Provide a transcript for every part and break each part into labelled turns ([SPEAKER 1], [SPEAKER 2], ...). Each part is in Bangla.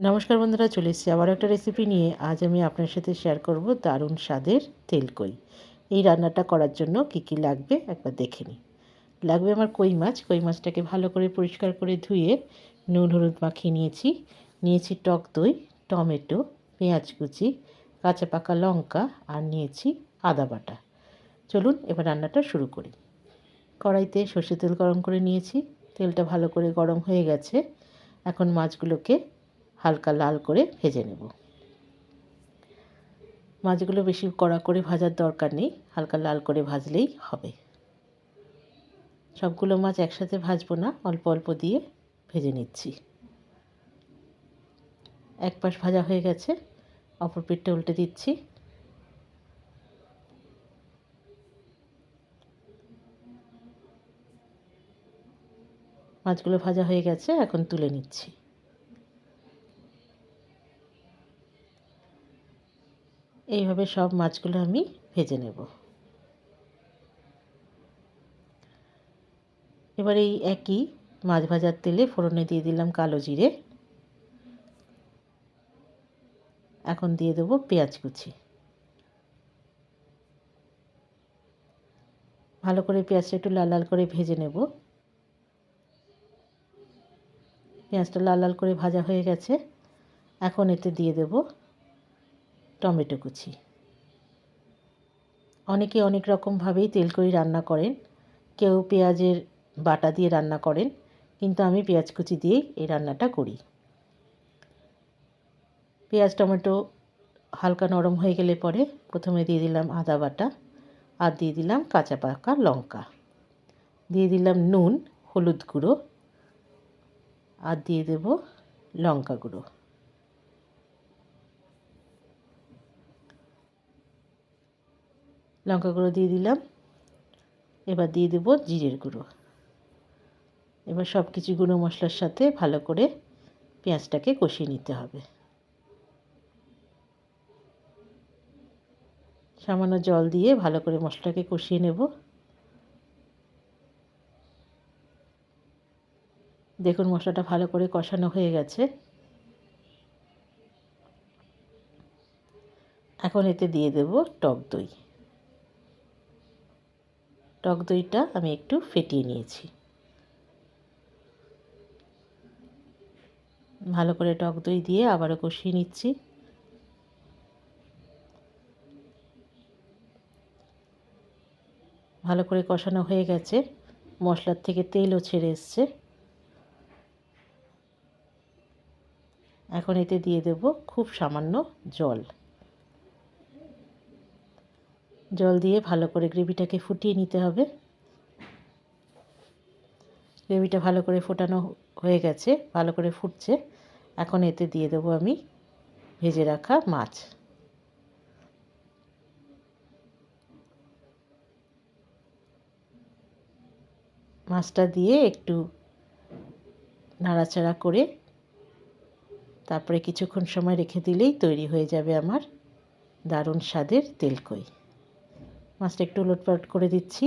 [SPEAKER 1] নমস্কার বন্ধুরা, চলে এসেছি আবার একটা রেসিপি নিয়ে। আজ আমি আপনার সাথে শেয়ার করব দারুণ স্বাদের তেলকই এই রান্নাটা করার জন্য কি কি লাগবে একবার দেখে নিই। লাগবে আমার কই মাছ। কই মাছটাকে ভালো করে পরিষ্কার করে ধুয়ে নুন, হলুদ মাখিয়ে নিয়েছি। নিয়েছি টক দই, টমেটো, পেঁয়াজ কুচি, কাঁচা পাকা লঙ্কা আর নিয়েছি আদা বাটা। চলুন এবার রান্নাটা শুরু করি। কড়াইতে সর্ষে তেল গরম করে নিয়েছি। তেলটা ভালো করে গরম হয়ে গেছে। এখন মাছগুলোকে হালকা লাল করে ভেজে নেব। মাছগুলো বেশি কড়া করে ভাজার দরকার নেই, হালকা লাল করে ভাজলেই হবে। সবগুলো মাছ একসাথে ভাজবো না, অল্প অল্প দিয়ে ভেজে নিচ্ছি। এক পাশ ভাজা হয়ে গেছে, অপর পিঠটা উল্টে দিচ্ছি। মাছগুলো ভাজা হয়ে গেছে, এখন তুলে নিচ্ছি। এইভাবে সব মাছগুলো আমি ভেজে নেব। এবার এই একই মাছ ভাজার তেলে ফোড়নে দিয়ে দিলাম কালো জিরে। এখন দিয়ে দেবো পেঁয়াজ কুচি। ভালো করে পেঁয়াজটা একটু লাল লাল করে ভেজে নেব। পেঁয়াজটা লাল লাল করে ভাজা হয়ে গেছে। এখন এতে দিয়ে দেব টমেটো কুচি। অনেকে অনেক রকমভাবেই তেলকড়ি রান্না করেন। কেউ পেঁয়াজের বাটা দিয়ে রান্না করেন, কিন্তু আমি পেঁয়াজ কুচি দিয়েই এই রান্নাটা করি। পেঁয়াজ, টমেটো হালকা নরম হয়ে গেলে পরে প্রথমে দিয়ে দিলাম আদা বাটা আর দিয়ে দিলাম কাঁচা পাকা লঙ্কা। দিয়ে দিলাম নুন, হলুদ গুঁড়ো আর দিয়ে দেব লঙ্কা গুঁড়ো। লঙ্কা গুঁড়ো দিয়ে দিলাম। এবার দিয়ে দেবো জিরের গুঁড়ো। এবার সব কিছু গুঁড়ো মশলার সাথে ভালো করে পেঁয়াজটাকে কষিয়ে নিতে হবে। সামান্য জল দিয়ে ভালো করে মশলাটাকে কষিয়ে নেব। দেখুন মশলাটা ভালো করে কষানো হয়ে গেছে। এখন এতে দিয়ে দেব টক দই। টক দইটা আমি একটু ফেটিয়ে নিয়েছি। ভালো করে টক দই দিয়ে আবারও কষিয়ে নিচ্ছি। ভালো করে কষানো হয়ে গেছে। মশলার থেকে তেলও ছেড়ে এসছে। এখন এতে দিয়ে দেব খুব সামান্য জল। জল দিয়ে ভালো করে গ্রেভিটাকে ফুটিয়ে নিতে হবে। গ্রেভিটা ভালো করে ফোটানো হয়ে গেছে, ভালো করে ফুটছে। এখন এতে দিয়ে দেবো আমি ভেজে রাখা মাছ। মাছটা দিয়ে একটু নাড়াচাড়া করে তারপরে কিছুক্ষণ সময় রেখে দিলেই তৈরি হয়ে যাবে আমার দারুণ স্বাদের তেলকই। মাছটা একটু উলটপালট করে দিচ্ছি।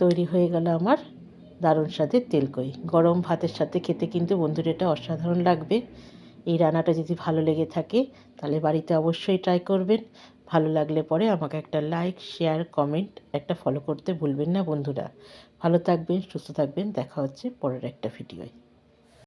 [SPEAKER 1] তৈরি হয়ে গেল আমার দারুণ স্বাদের তেলকই। গরম ভাতের সাথে খেতে কিন্তু বন্ধুর এটা অসাধারণ লাগবে। এই রান্নাটা যদি ভালো লেগে থাকে, তাহলে বাড়িতে অবশ্যই ট্রাই করবেন। ভালো লাগলে পরে আমাকে একটা লাইক শেয়ার কমেন্ট একটা ফলো করতে ভুলবেন না বন্ধুরা। ভালো থাকবেন, সুস্থ থাকবেন, দেখা হচ্ছে পরের একটা ভিডিওয়